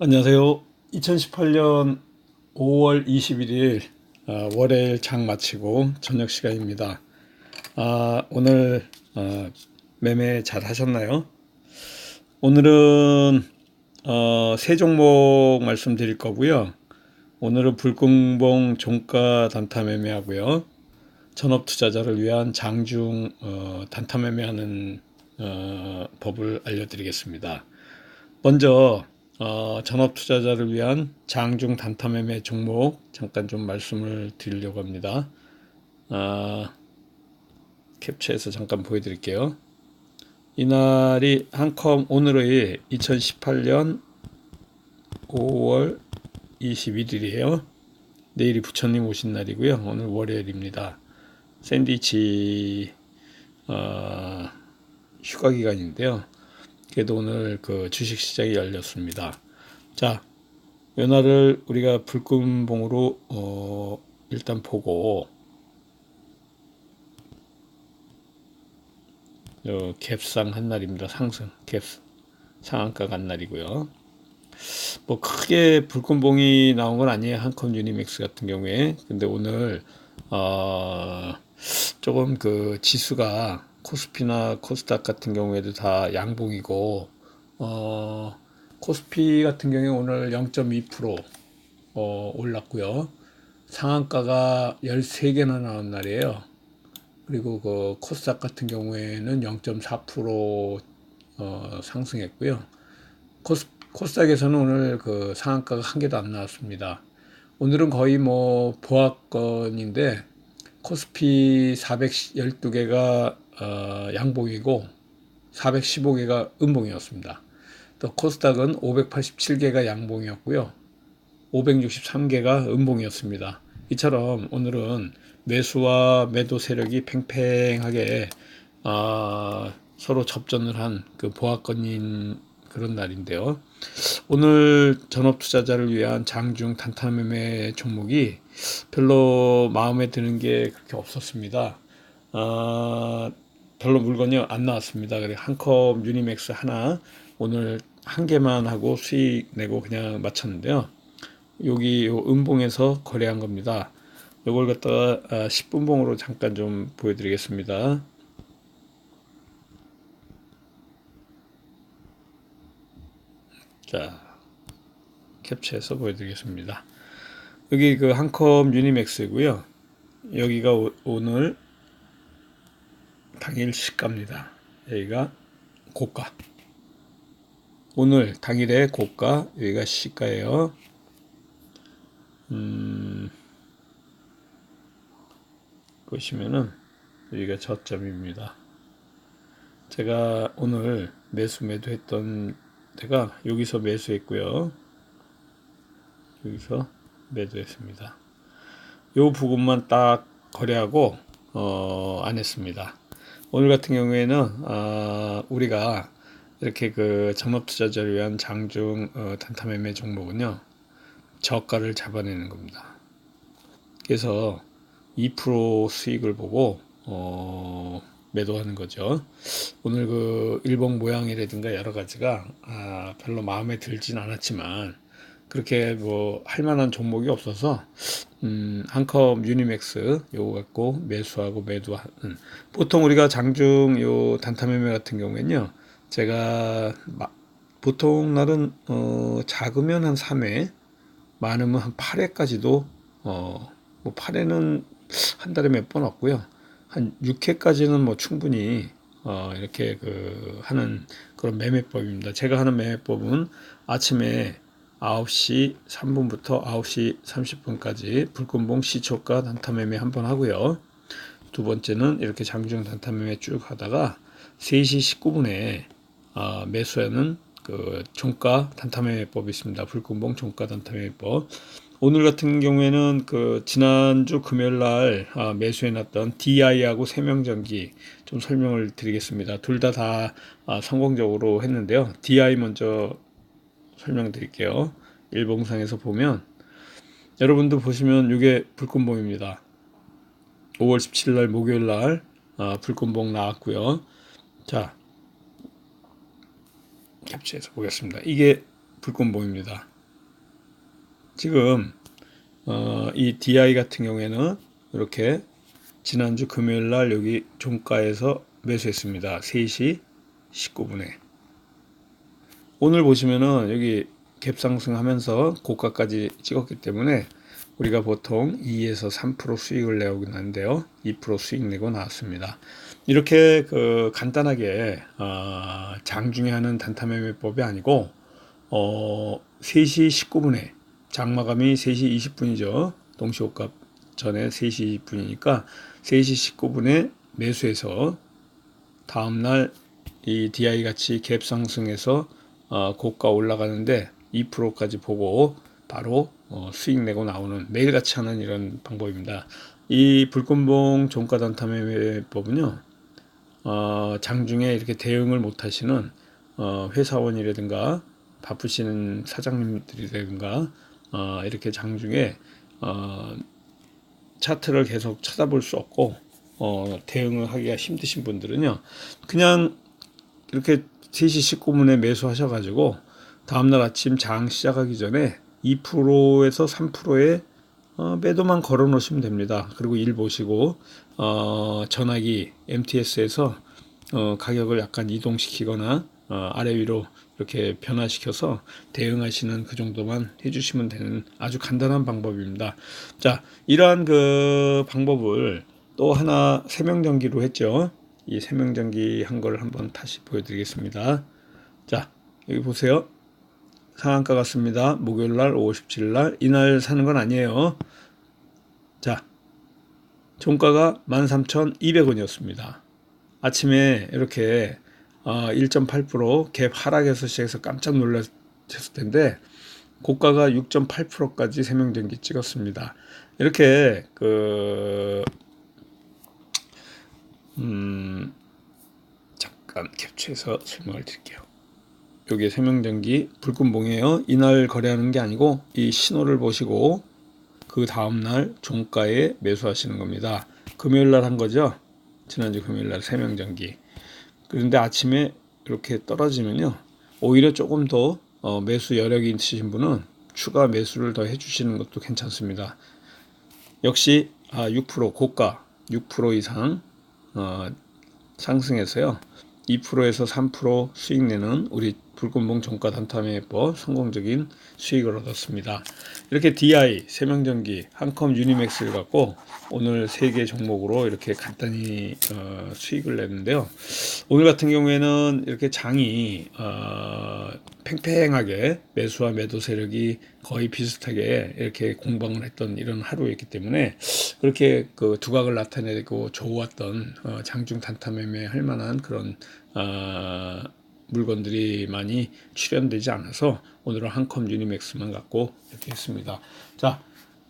안녕하세요. 2018년 5월 21일 어, 월요일 장 마치고 저녁 시간입니다. 아, 오늘 어, 매매 잘 하셨나요? 오늘은 어, 세 종목 말씀드릴 거고요. 오늘은 불금봉 종가 단타 매매하고요. 전업 투자자를 위한 장중 어, 단타 매매하는 어, 법을 알려드리겠습니다. 먼저 어, 전업 투자자를 위한 장중 단타 매매 종목 잠깐 좀 말씀을 드리려고 합니다. 아, 캡처해서 잠깐 보여드릴게요. 이날이 한컴 오늘의 2018년 5월 21일이에요. 내일이 부처님 오신 날이고요. 오늘 월요일입니다. 샌드위치 어, 휴가 기간인데요. 그래도 오늘 그 주식 시장이 열렸습니다. 자, 연화를 우리가 불금봉으로 어, 일단 보고 어, 갭상 한 날입니다. 상승 갭 상한가 간 날이고요. 뭐 크게 불금봉이 나온 건 아니에요. 한컴 유니맥스 같은 경우에. 근데 오늘 어, 조금 그 지수가 코스피나 코스닥 같은 경우에도 다 양봉이고 어, 코스피 같은 경우에 오늘 0.2% 어, 올랐고요. 상한가가 13개나 나온 날이에요. 그리고 그 코스닥 같은 경우에는 0.4% 어, 상승했고요. 코스, 코스닥에서는 오늘 그 상한가가 한 개도 안 나왔습니다. 오늘은 거의 뭐 보합권인데 코스피 412개가 어, 양봉이고 415개가 음봉이었습니다. 또 코스닥은 587개가 양봉이었고요. 563개가 음봉이었습니다. 이처럼 오늘은 매수와 매도 세력이 팽팽하게 어, 서로 접전을 한 그 보합권인 그런 날인데요. 오늘 전업 투자자를 위한 장중 단타 매매 종목이 별로 마음에 드는 게 그렇게 없었습니다. 어, 별로 물건이 안 나왔습니다. 그래 한 컵 유니맥스 하나 오늘 한 개만 하고 수익 내고 그냥 마쳤는데요. 여기 요 음봉에서 거래한 겁니다. 요걸 갖다가 10분봉으로 아, 잠깐 좀 보여드리겠습니다. 자, 캡처해서 보여드리겠습니다. 여기 그 한컴 유니맥스고요. 여기가 오, 오늘 당일 시가입니다. 여기가 고가. 오늘 당일의 고가, 여기가 시가예요. 음, 보시면은 여기가 저점입니다. 제가 오늘 매수 매도했던 데가 여기서 매수했고요. 여기서 매도했습니다. 요 부분만 딱 거래하고 어, 안 했습니다. 오늘 같은 경우에는 어, 우리가 이렇게 그 전업 투자자를 위한 장중 어, 단타 매매 종목은요 저가를 잡아내는 겁니다. 그래서 2% 수익을 보고 어, 매도하는 거죠. 오늘 그 일본 모양이라든가 여러 가지가 아, 별로 마음에 들진 않았지만 그렇게 뭐 할 만한 종목이 없어서 음, 한컵 유니맥스 요거 갖고 매수하고 매도하는 보통 우리가 장중 요 단타 매매 같은 경우에는요 제가 마, 보통 날은 어, 작으면 한 3회 많으면 한 8회까지도 어, 뭐 8회는 한 달에 몇 번 없고요. 한 6회까지는 뭐 충분히 어, 이렇게 그 하는 그런 매매법입니다. 제가 하는 매매법은 아침에 9시 3분부터 9시 30분까지 불금봉 시초가 단타 매매 한 번 하고요. 두 번째는 이렇게 장중 단타 매매 쭉 하다가 3시 19분에 어, 매수하는 그 종가 단타 매매법이 있습니다. 불금봉 종가 단타 매매법. 오늘 같은 경우에는 그 지난주 금요일 날 아, 매수해 놨던 DI하고 세명전기 좀 설명을 드리겠습니다. 둘 다다 다, 아, 성공적으로 했는데요. DI 먼저 설명드릴게요. 일봉상에서 보면 여러분도 보시면 이게 불꽃봉입니다. 5월 17일 날 목요일 날 아, 불꽃봉 나왔고요. 자 캡처해서 보겠습니다. 이게 불꽃봉입니다. 지금 어, 이 DI 같은 경우에는 이렇게 지난주 금요일 날 여기 종가에서 매수했습니다. 3시 19분에. 오늘 보시면은 여기 갭 상승하면서 고가까지 찍었기 때문에 우리가 보통 2에서 3% 수익을 내오긴 하는데요. 2% 수익 내고 나왔습니다. 이렇게 그 간단하게 어, 장중에 하는 단타 매매법이 아니고 어, 3시 19분에 장마감이 3시 20분이죠. 동시호값 전에 3시 20분이니까 3시 19분에 매수해서 다음날 이 DI 같이 갭 상승해서 어, 고가 올라가는데 2%까지 보고 바로 어, 수익 내고 나오는 매일같이 하는 이런 방법입니다. 이 불꽃봉 종가 단타 매매법은요. 어, 장중에 이렇게 대응을 못 하시는 어, 회사원이라든가 바쁘시는 사장님들이라든가 어, 이렇게 장중에 어, 차트를 계속 쳐다볼 수 없고 어, 대응을 하기가 힘드신 분들은요 그냥 이렇게 3시 19분에 매수하셔가지고 다음날 아침 장 시작하기 전에 2%에서 3%의 어, 매도만 걸어 놓으시면 됩니다. 그리고 일 보시고 어, 전화기 MTS에서 어, 가격을 약간 이동시키거나 어, 아래 위로 이렇게 변화시켜서 대응하시는 그 정도만 해주시면 되는 아주 간단한 방법입니다. 자, 이러한 그 방법을 또 하나 세명전기로 했죠. 이 세명전기 한 걸 한번 다시 보여드리겠습니다. 자, 여기 보세요. 상한가 같습니다. 목요일 날 57일 날 이날 사는 건 아니에요. 자, 종가가 13,200원이었습니다. 아침에 이렇게 1.8%갭 하락에서 시작해서 깜짝 놀랐을 텐데 고가가 6.8%까지 세명전기 찍었습니다. 이렇게 그 음, 잠깐 캡처해서 설명을 드릴게요. 여기 세명전기 불꽃봉이에요. 이날 거래하는 게 아니고 이 신호를 보시고 그 다음날 종가에 매수하시는 겁니다. 금요일 날 한 거죠. 지난주 금요일 날 세명전기. 그런데 아침에 이렇게 떨어지면요. 오히려 조금 더 어, 매수 여력이 있으신 분은 추가 매수를 더 해주시는 것도 괜찮습니다. 역시 아, 6% 고가 6% 이상 어, 상승해서요. 2%에서 3% 수익 내는 우리 불꽃봉 종가 단타매법 성공적인 수익을 얻었습니다. 이렇게 DI, 세명전기, 한컴 유니맥스를 갖고 오늘 세 개 종목으로 이렇게 간단히 어, 수익을 냈는데요. 오늘 같은 경우에는 이렇게 장이 어, 팽팽하게 매수와 매도 세력이 거의 비슷하게 이렇게 공방을 했던 이런 하루였기 때문에 그렇게 그 두각을 나타내고 좋았던 어, 장중 단타 매매 할 만한 그런 어, 물건들이 많이 출현되지 않아서 오늘은 한컴 유니맥스만 갖고 이렇게 했습니다. 자,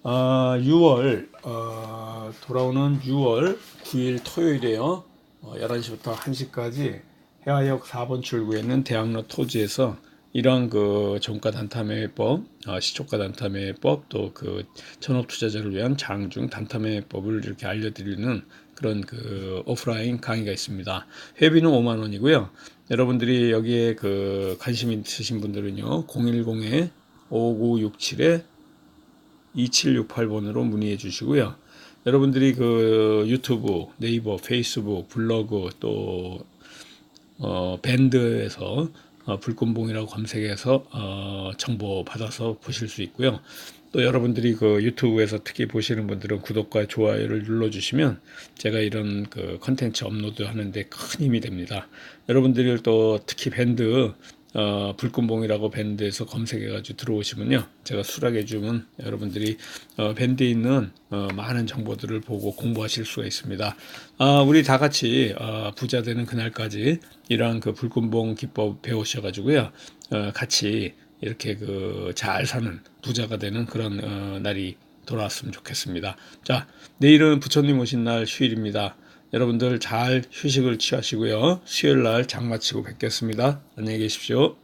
어, 6월 어, 돌아오는 6월 9일 토요일에요. 어, 11시부터 1시까지 해화역 4번 출구에 있는 대학로 토지에서 이런 그 종가 단타매법, 어, 시초가 단타매법, 또 그 전업 투자자를 위한 장중 단타매법을 이렇게 알려드리는 그런 그 오프라인 강의가 있습니다. 회비는 5만 원이고요. 여러분들이 여기에 그 관심 있으신 분들은요, 010에 5967에 2768번으로 문의해 주시고요. 여러분들이 그 유튜브, 네이버, 페이스북, 블로그 또 어, 밴드에서 어, 불꽃봉이라고 검색해서 어, 정보 받아서 보실 수 있고요. 또 여러분들이 그 유튜브에서 특히 보시는 분들은 구독과 좋아요를 눌러주시면 제가 이런 그 컨텐츠 업로드 하는데 큰 힘이 됩니다. 여러분들이 또 특히 밴드 어, 불꽃봉이라고 밴드에서 검색해가지고 들어오시면요. 제가 수락해 주면 여러분들이 어, 밴드에 있는 어, 많은 정보들을 보고 공부하실 수가 있습니다. 아, 우리 다 같이 어, 부자 되는 그날까지 이러한 그 불꽃봉 기법 배우셔가지고요. 어, 같이 이렇게 그 잘 사는 부자가 되는 그런 어, 날이 돌아왔으면 좋겠습니다. 자, 내일은 부처님 오신 날 휴일입니다. 여러분들 잘 휴식을 취하시고요. 수요일 날 장 마치고 뵙겠습니다. 안녕히 계십시오.